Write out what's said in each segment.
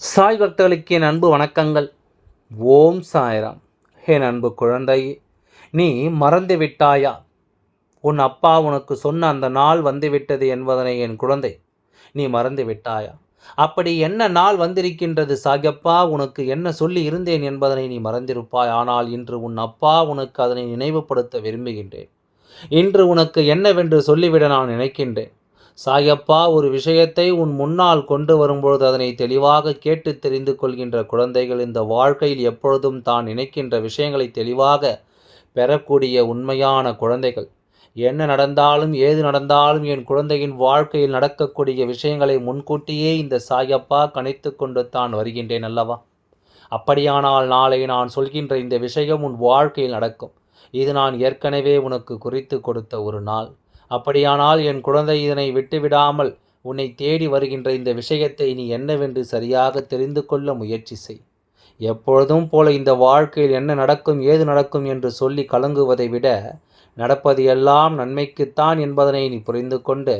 சாய் பக்தர்களுக்கு என் அன்பு வணக்கங்கள். ஓம் சாய்ராம். என் அன்பு குழந்தையே நீ மறந்து விட்டாயா? உன் அப்பா உனக்கு சொன்ன அந்த நாள் வந்துவிட்டது என்பதனை என் குழந்தை நீ மறந்து விட்டாயா? அப்படி என்ன நாள் வந்திருக்கின்றது சாகப்பா? உனக்கு என்ன சொல்லி இருந்தேன் என்பதனை நீ மறந்திருப்பாய். ஆனால் இன்று உன் அப்பா உனக்கு அதனை நினைவுபடுத்த விரும்புகின்றேன். இன்று உனக்கு என்னவென்று சொல்லிவிட நான் நினைக்கின்றேன். சாயப்பா ஒரு விஷயத்தை உன் முன்னால் கொண்டு வரும்பொழுது அதனை தெளிவாக கேட்டு தெரிந்து கொள்கின்ற குழந்தைகள் இந்த வாழ்க்கையில் எப்பொழுதும் தான் நினைக்கின்ற விஷயங்களை தெளிவாக பெறக்கூடிய உண்மையான குழந்தைகள். என்ன நடந்தாலும் ஏது நடந்தாலும் என் குழந்தையின் வாழ்க்கையில் நடக்கக்கூடிய விஷயங்களை முன்கூட்டியே இந்த சாயப்பா கணித்து கொண்டு தான் வருகின்றேன் அல்லவா? அப்படியானால் நாளை நான் சொல்கின்ற இந்த விஷயம் உன் வாழ்க்கையில் நடக்கும். இது நான் ஏற்கனவே உனக்கு குறித்து கொடுத்த ஒரு நாள். அப்படியானால் என் குழந்தை இதனை விட்டுவிடாமல் உன்னை தேடி வருகின்ற இந்த விஷயத்தை நீ என்னவென்று சரியாக தெரிந்து கொள்ள முயற்சி செய். எப்பொழுதும் போல இந்த வாழ்க்கையில் என்ன நடக்கும் ஏது நடக்கும் என்று சொல்லி கலங்குவதை விட நடப்பது எல்லாம் நன்மைக்குத்தான் என்பதனை நீ புரிந்து கொண்டு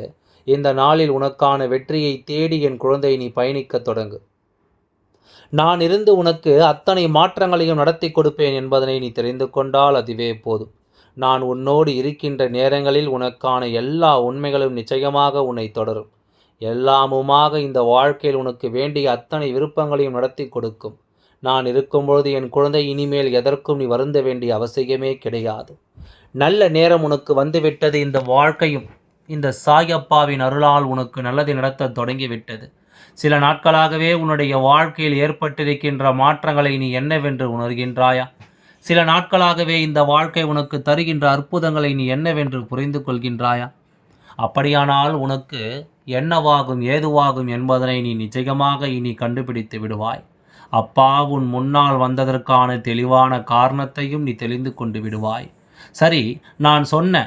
இந்த நாளில் உனக்கான வெற்றியை தேடி என் குழந்தை நீ பயணிக்கத் தொடங்கு. நான் இருந்து உனக்கு அத்தனை மாற்றங்களையும் நடத்தி கொடுப்பேன் என்பதனை நீ தெரிந்து கொண்டால் அதுவே போதும். நான் உன்னோடு இருக்கின்ற நேரங்களில் உனக்கான எல்லா உண்மைகளும் நிச்சயமாக உன்னை தொடரும். எல்லாமுமாக இந்த வாழ்க்கையில் உனக்கு வேண்டிய அத்தனை விருப்பங்களையும் நடத்தி கொடுக்கும். நான் இருக்கும்பொழுது என் குழந்தை இனிமேல் எதற்கும் நீ வருந்த வேண்டிய அவசியமே கிடையாது. நல்ல நேரம் உனக்கு வந்துவிட்டது. இந்த வாழ்க்கையும் இந்த சாயப்பாவின் அருளால் உனக்கு நல்லதை நடத்த தொடங்கிவிட்டது. சில நாட்களாகவே உன்னுடைய வாழ்க்கையில் ஏற்பட்டிருக்கின்ற மாற்றங்களை நீ என்னவென்று உணர்கின்றாயா? சில நாட்களாகவே இந்த வாழ்க்கை உனக்கு தருகின்ற அற்புதங்களை நீ என்னவென்று புரிந்து கொள்கின்றாயா? அப்படியானால் உனக்கு என்னவாகும் ஏதுவாகும் என்பதனை நீ நிச்சயமாக இனி கண்டுபிடித்து விடுவாய். அப்பா உன் முன்னால் வந்ததற்கான தெளிவான காரணத்தையும் நீ தெளிந்து கொண்டு விடுவாய். சரி நான் சொன்ன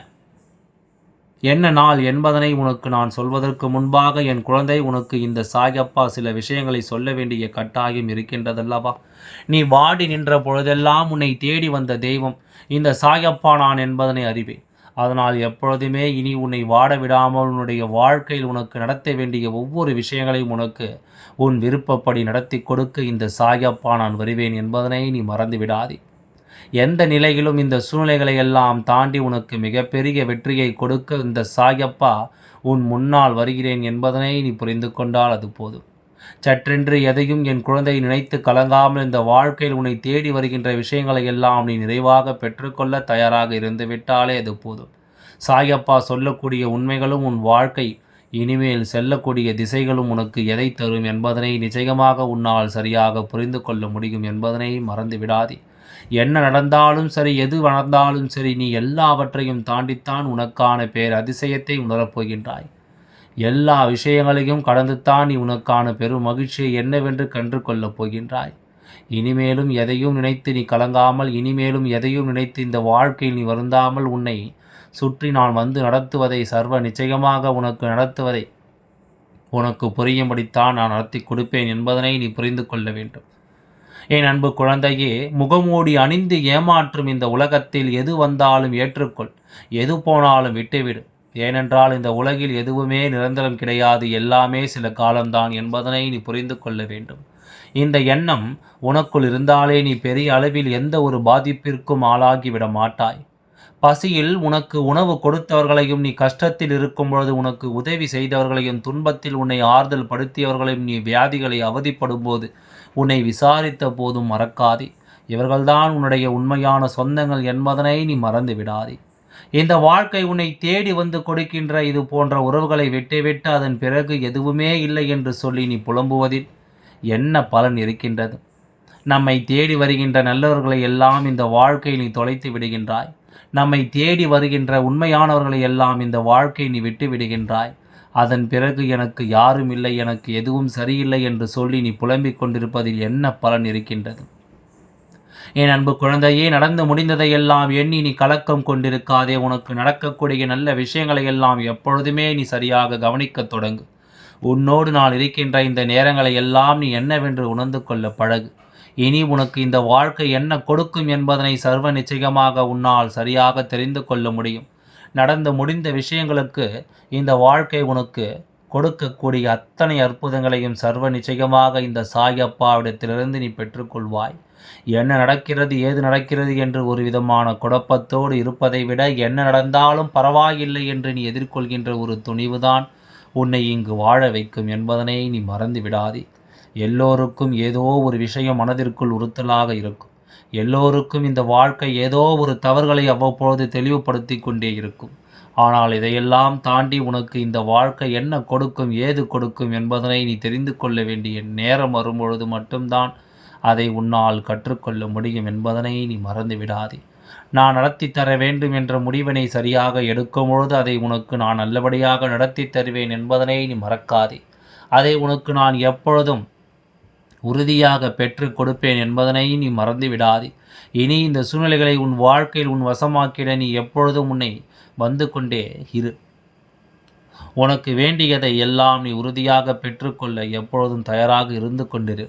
என்ன நாள் என்பதனை உனக்கு நான் சொல்வதற்கு முன்பாக என் குழந்தை உனக்கு இந்த சாயப்பா சில விஷயங்களை சொல்ல வேண்டிய கட்டாயம் இருக்கின்றதல்லவா? நீ வாடி நின்ற பொழுதெல்லாம் உன்னை தேடி வந்த தெய்வம். இந்த சாயப்பா நான் என்பதனை அறிவேன். அதனால் எப்பொழுதுமே இனி உன்னை வாட விடாமல் உன்னுடைய வாழ்க்கையில் உனக்கு நடத்த வேண்டிய ஒவ்வொரு விஷயங்களையும் உனக்கு உன் விருப்பப்படி நடத்தி கொடுக்க இந்த சாயப்பா நான் வருவேன் என்பதனை நீ மறந்து விடாதே எந்த நிலையிலும் இந்த சூழ்நிலைகளை எல்லாம் தாண்டி உனக்கு மிகப்பெரிய வெற்றியை கொடுக்க இந்த சாயப்பா உன் முன்னால் வருகிறேன் என்பதனை நீ புரிந்து கொண்டால் அது போதும். சற்றென்று எதையும் என் குழந்தை நினைத்து கலங்காமல் இந்த வாழ்க்கையில் உன்னை தேடி வருகின்ற விஷயங்களை எல்லாம் நீ நிறைவாக பெற்றுக்கொள்ள தயாராக இருந்து விட்டாலே அது போதும். சாயப்பா சொல்லக்கூடிய உண்மைகளும் உன் வாழ்க்கை இனிமேல் செல்லக்கூடிய திசைகளும் உனக்கு எதை தரும் என்பதனை நிச்சயமாக உன்னால் சரியாக புரிந்து கொள்ள முடியும் என்பதனை மறந்து விடாதே என்ன நடந்தாலும் சரி எது நடந்தாலும் சரி நீ எல்லாவற்றையும் தாண்டித்தான் உனக்கான பேர் அதிசயத்தை உணரப்போகின்றாய் எல்லா விஷயங்களையும் கடந்துத்தான் நீ உனக்கான பெரும் மகிழ்ச்சியை என்னவென்று கன்று கொள்ளப் போகின்றாய். இனிமேலும் எதையும் நினைத்து நீ கலங்காமல் இனிமேலும் எதையும் நினைத்து இந்த வாழ்க்கையில் நீ வருந்தாமல் உன்னை சுற்றி நான் வந்து நடத்துவதை சர்வ நிச்சயமாக உனக்கு நடத்துவதை உனக்கு புரியும்படித்தான் நான் நடத்தி கொடுப்பேன் என்பதனை நீ புரிந்து கொள்ள வேண்டும். என் அன்பு குழந்தையே முகமூடி அணிந்து ஏமாற்றும் இந்த உலகத்தில் எது வந்தாலும் ஏற்றுக்கொள். எது போனாலும் விட்டுவிடு. ஏனென்றால் இந்த உலகில் எதுவுமே நிரந்தரம் கிடையாது. எல்லாமே சில காலம்தான் என்பதனை நீ புரிந்து கொள்ள வேண்டும். இந்த எண்ணம் உனக்குள் இருந்தாலே நீ பெரிய அளவில் எந்த ஒரு பாதிப்பிற்கும் ஆளாகிவிட மாட்டாய். பசியில் உனக்கு உணவு கொடுத்தவர்களையும் நீ கஷ்டத்தில் இருக்கும் பொழுது உனக்கு உதவி செய்தவர்களையும் துன்பத்தில் உன்னை ஆறுதல் படுத்தியவர்களையும் நீ வியாதிகளை அவதிப்படும் போது உன்னை விசாரித்த போதும் மறக்காதே. இவர்கள்தான் உன்னுடைய உண்மையான சொந்தங்கள் என்பதனை நீ மறந்து விடாதே. இந்த வாழ்க்கை உன்னை தேடி வந்து கொடுக்கின்ற இது போன்ற உறவுகளை விட்டுவிட்டு அதன் பிறகு எதுவுமே இல்லை என்று சொல்லி நீ புலம்புவதில் என்ன பலன் இருக்கின்றது? நம்மை தேடி வருகின்ற நல்லவர்களை எல்லாம் இந்த வாழ்க்கை நீ தொலைத்து விடுகின்றாய். நம்மை தேடி வருகின்ற உண்மையானவர்களை எல்லாம் இந்த வாழ்க்கை நீ விட்டு விடுகின்றாய். அதன் பிறகு எனக்கு யாரும் இல்லை எனக்கு எதுவும் சரியில்லை என்று சொல்லி நீ புலம்பிக் கொண்டிருப்பதில் என்ன பலன் இருக்கின்றது? என் அன்பு குழந்தையே நடந்து முடிந்ததையெல்லாம் எண்ணி நீ கலக்கம் கொண்டிருக்காதே. உனக்கு நடக்கக்கூடிய நல்ல விஷயங்களை எல்லாம் எப்பொழுதுமே நீ சரியாக கவனிக்கத் தொடங்கு. உன்னோடு நான் இருக்கின்ற இந்த நேரங்களை எல்லாம் நீ என்னவென்று உணர்ந்து கொள்ள பழகு. இனி உனக்கு இந்த வாழ்க்கை என்ன கொடுக்கும் என்பதனை சர்வ நிச்சயமாக உன்னால் சரியாக தெரிந்து கொள்ள முடியும். நடந்து முடிந்த விஷயங்களுக்கு இந்த வாழ்க்கை உனக்கு கொடுக்கக்கூடிய அத்தனை அற்புதங்களையும் சர்வ நிச்சயமாக இந்த சாயப்பாவிடத்திலிருந்து நீ பெற்றுக்கொள்வாய். என்ன நடக்கிறது ஏது நடக்கிறது என்று ஒரு விதமான குழப்பத்தோடு இருப்பதை விட என்ன நடந்தாலும் பரவாயில்லை என்று நீ எதிர்கொள்கின்ற ஒரு துணிவுதான் உன்னை இங்கு வாழ வைக்கும் என்பதனை நீ மறந்து விடாதே. எல்லோருக்கும் ஏதோ ஒரு விஷயம் மனதிற்குள் உறுத்தலாக இருக்கும். எல்லோருக்கும் இந்த வாழ்க்கை ஏதோ ஒரு தவறுகளை அவ்வப்பொழுது தெளிவுபடுத்தி கொண்டே இருக்கும். ஆனால் இதையெல்லாம் தாண்டி உனக்கு இந்த வாழ்க்கை என்ன கொடுக்கும் ஏது கொடுக்கும் என்பதனை நீ தெரிந்து கொள்ள வேண்டிய நேரம் வரும்பொழுது மட்டும்தான் அதை உன்னால் கற்றுக்கொள்ள முடியும் என்பதனை நீ மறந்து விடாதே. நான் நடத்தி தர வேண்டும் என்ற முடிவினை சரியாக எடுக்கும் பொழுது அதை உனக்கு நான் நல்லபடியாக நடத்தி தருவேன் என்பதனை நீ மறக்காதே. அதை உனக்கு நான் எப்பொழுதும் உறுதியாக பெற்று கொடுப்பேன் என்பதனை நீ மறந்து விடாதே இனி இந்த சூழ்நிலைகளை உன் வாழ்க்கையில் உன் வசமாக்கிட நீ எப்பொழுதும் உன்னை வந்து கொண்டே இரு. உனக்கு வேண்டியதை எல்லாம் நீ உறுதியாக பெற்றுக்கொள்ள எப்பொழுதும் தயாராக இருந்து கொண்டிரு.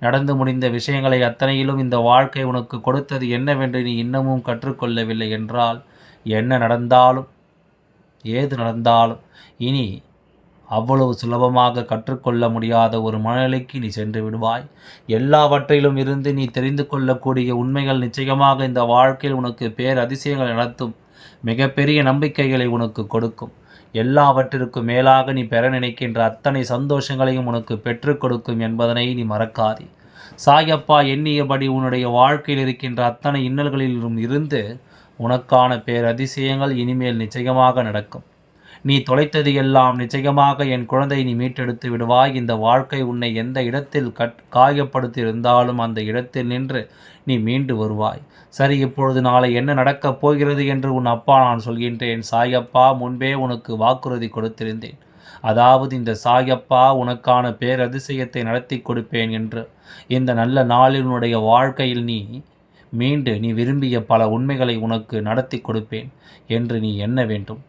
நடந்து முடிந்த விஷயங்களை அத்தனையிலும் இந்த வாழ்க்கை உனக்கு கொடுத்தது என்னவென்று நீ இன்னமும் கற்றுக்கொள்ளவில்லை என்றால் என்ன நடந்தாலும் ஏது நடந்தாலும் இனி அவ்வளவு சுலபமாக கற்றுக்கொள்ள முடியாத ஒரு மனநிலைக்கு நீ சென்று விடுவாய். எல்லாவற்றிலும் இருந்து நீ தெரிந்து கொள்ளக்கூடிய உண்மைகள் நிச்சயமாக இந்த வாழ்க்கையில் உனக்கு பேர் அதிசயங்கள் நடத்தும். மிகப்பெரிய நம்பிக்கைகளை உனக்கு கொடுக்கும். எல்லாவற்றிற்கும் மேலாக நீ பெற நினைக்கின்ற அத்தனை சந்தோஷங்களையும் உனக்கு பெற்றுக் கொடுக்கும் என்பதனை நீ மறக்காதே. சாயப்பா எண்ணியபடி உன்னுடைய வாழ்க்கையில் இருக்கின்ற அத்தனை இன்னல்களிலும் இருந்து உனக்கான பேரதிசயங்கள் இனிமேல் நிச்சயமாக நடக்கும். நீ தொலைத்தது எல்லாம் நிச்சயமாக என் குழந்தை நீ மீட்டெடுத்து விடுவாய். இந்த வாழ்க்கை உன்னை எந்த இடத்தில் கட் காயப்படுத்தி இருந்தாலும் அந்த இடத்தில் நின்று நீ மீண்டு வருவாய். சரி இப்பொழுது நாளை என்ன நடக்கப் போகிறது என்று உன் அப்பா நான் சொல்கின்றேன். சாயப்பா முன்பே உனக்கு வாக்குறுதி கொடுத்திருந்தேன். அதாவது இந்த சாயப்பா உனக்கான பேரதிசயத்தை நடத்தி கொடுப்பேன் என்று. இந்த நல்ல நாளில் உன்னுடைய வாழ்க்கையில் நீ மீண்டு நீ விரும்பிய பல உண்மைகளை உனக்கு நடத்தி கொடுப்பேன் என்று நீ எண்ண வேண்டும்.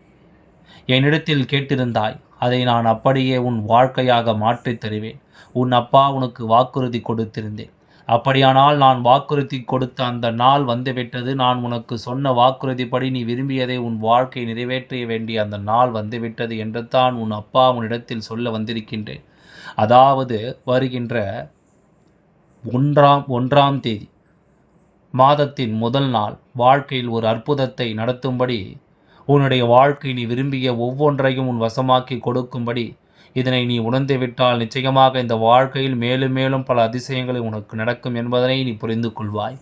என்னிடத்தில் கேட்டிருந்தாய். அதை நான் அப்படியே உன் வாழ்க்கையாக மாற்றித் தருவேன். உன் அப்பா உனக்கு வாக்குறுதி கொடுத்திருந்தேன். அப்படியானால் நான் வாக்குறுதி கொடுத்த அந்த நாள் வந்துவிட்டது. நான் உனக்கு சொன்ன வாக்குறுதிப்படி நீ விரும்பியதை உன் வாழ்க்கை நிறைவேற்ற வேண்டிய அந்த நாள் வந்துவிட்டது என்று தான் உன் அப்பா உன்னிடத்தில் சொல்ல வந்திருக்கின்றேன். அதாவது வருகின்ற ஒன்றாம் ஒன்றாம் தேதி மாதத்தின் முதல் நாள் வாழ்க்கையில் ஒரு அற்புதத்தை நடத்தும்படி உன்னுடைய வாழ்க்கை நீ விரும்பிய ஒவ்வொன்றையும் உன் வசமாக்கி கொடுக்கும்படி. இதனை நீ உணர்ந்து விட்டால் நிச்சயமாக இந்த வாழ்க்கையில் மேலும் மேலும் பல அதிசயங்களை உனக்கு நடக்கும் என்பதனை நீ புரிந்து கொள்வாய்.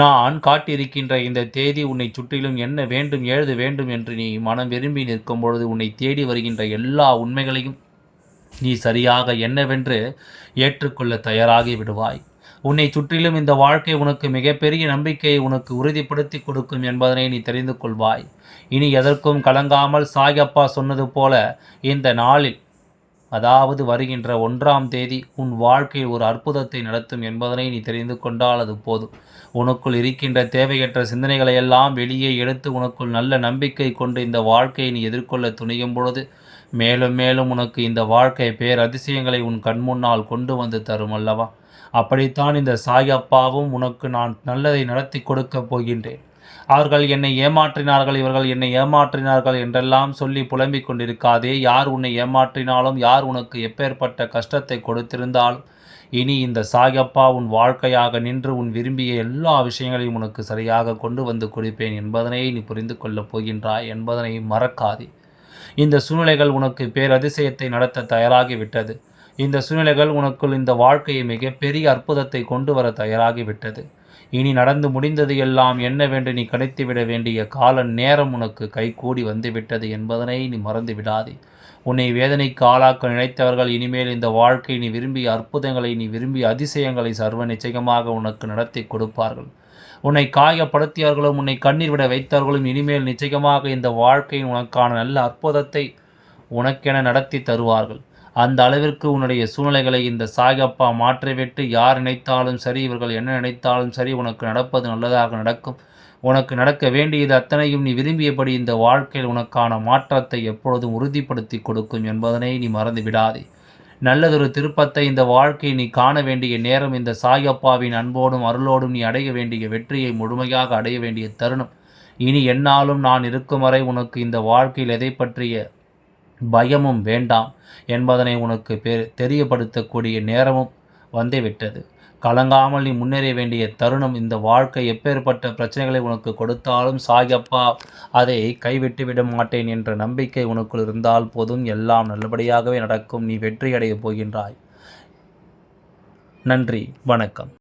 நான் காட்டியிருக்கின்ற இந்த தேதி உன்னை சுற்றிலும் என்ன வேண்டும் எழுத வேண்டும் என்று நீ மனம் விரும்பி நிற்கும் பொழுது உன்னை தேடி வருகின்ற எல்லா உண்மைகளையும் நீ சரியாக என்னவென்று ஏற்றுக்கொள்ள தயாராகி விடுவாய். உன்னை சுற்றிலும் இந்த வாழ்க்கை உனக்கு மிகப்பெரிய நம்பிக்கையை உனக்கு உறுதிப்படுத்தி கொடுக்கும் என்பதனை நீ தெரிந்து கொள்வாய். இனி எதற்கும் கலங்காமல் சாயப்பா சொன்னது போல இந்த நாளில் அதாவது வருகின்ற ஒன்றாம் தேதி உன் வாழ்க்கையில் ஒரு அற்புதத்தை நடத்தும் என்பதனை நீ தெரிந்து கொண்டால் அது போதும். உனக்குள் இருக்கின்ற தேவையற்ற சிந்தனைகளை எல்லாம் வெளியே எடுத்து உனக்குள் நல்ல நம்பிக்கை கொண்டு இந்த வாழ்க்கையை நீ எதிர்கொள்ள துணியும் பொழுது மேலும் மேலும் உனக்கு இந்த வாழ்க்கை பேர் அதிசயங்களை உன் கண்முன்னால் கொண்டு வந்து தரும் அல்லவா? அப்படித்தான் இந்த சாயப்பாவும் உனக்கு நான் நல்லதை நடத்தி கொடுக்கப் போகின்றேன். அவர்கள் என்னை ஏமாற்றினார்கள் இவர்கள் என்னை ஏமாற்றினார்கள் என்றெல்லாம் சொல்லி புலம்பிக் கொண்டிருக்காதே. யார் உன்னை ஏமாற்றினாலும் யார் உனக்கு எப்பேற்பட்ட கஷ்டத்தை கொடுத்திருந்தால்? இனி இந்த சாயப்பா உன் வாழ்க்கையாக நின்று உன் விரும்பிய எல்லா விஷயங்களையும் உனக்கு சரியாக கொண்டு வந்து கொடுப்பேன் என்பதனை நீ புரிந்து கொள்ளப் போகின்றாய் என்பதனை மறக்காதே. இந்த சூழ்நிலைகள் உனக்கு பேரதிசயத்தை நடத்த தயாராகிவிட்டது இந்த சூழ்நிலைகள் உனக்குள் இந்த வாழ்க்கையை மிகப்பெரிய அற்புதத்தை கொண்டு வர தயாராகிவிட்டது இனி நடந்து முடிந்தது எல்லாம் என்னவென்று நீ கிடைத்துவிட வேண்டிய கால நேரம் உனக்கு கைகூடி வந்துவிட்டது என்பதனை நீ மறந்து விடாதே உன்னை வேதனைக்கு ஆளாக்க நினைத்தவர்கள் இனிமேல் இந்த வாழ்க்கை நீ விரும்பிய அற்புதங்களை நீ விரும்பிய அதிசயங்களை சர்வ நிச்சயமாக உனக்கு நடத்தி கொடுப்பார்கள். உன்னை காயப்படுத்தியவர்களும் உன்னை கண்ணீர் விட வைத்தவர்களும் இனிமேல் நிச்சயமாக இந்த வாழ்க்கையின் உனக்கான நல்ல அற்புதத்தை உனக்கென நடத்தி தருவார்கள். அந்த அளவிற்கு உன்னுடைய சூழ்நிலைகளை இந்த சாயப்பா மாற்றிவிட்டு யார் நினைத்தாலும் சரி இவர்கள் என்ன நினைத்தாலும் சரி உனக்கு நடப்பது நல்லதாக நடக்கும். உனக்கு நடக்க வேண்டியது அத்தனையும் நீ விரும்பியபடி இந்த வாழ்க்கையில் உனக்கான மாற்றத்தை எப்பொழுதும் உறுதிப்படுத்தி கொடுக்கும் என்பதனை நீ மறந்து விடாதே. நல்லதொரு திருப்பத்தை இந்த வாழ்க்கையை நீ காண வேண்டிய நேரம் இந்த சாயப்பாவின் அன்போடும் அருளோடும் நீ அடைய வேண்டிய வெற்றியை முழுமையாக அடைய வேண்டிய தருணம். இனி என்னாலும் நான் இருக்கும் வரை உனக்கு இந்த வாழ்க்கையில் எதை பற்றிய பயமும் வேண்டாம் என்பதனை உனக்கு பெ தெரியப்படுத்தக்கூடிய நேரமும் வந்துவிட்டது. கலங்காமல் நீ முன்னேற வேண்டிய தருணம் இந்த வாழ்க்கை எப்பேற்பட்ட பிரச்சனைகளை உனக்கு கொடுத்தாலும் சாயப்பா அதை கைவிட்டு விட மாட்டேன் என்ற நம்பிக்கை உனக்குள் இருந்தால் போதும் எல்லாம் நல்லபடியாகவே நடக்கும் நீ வெற்றி அடையப் போகின்றாய். நன்றி வணக்கம்.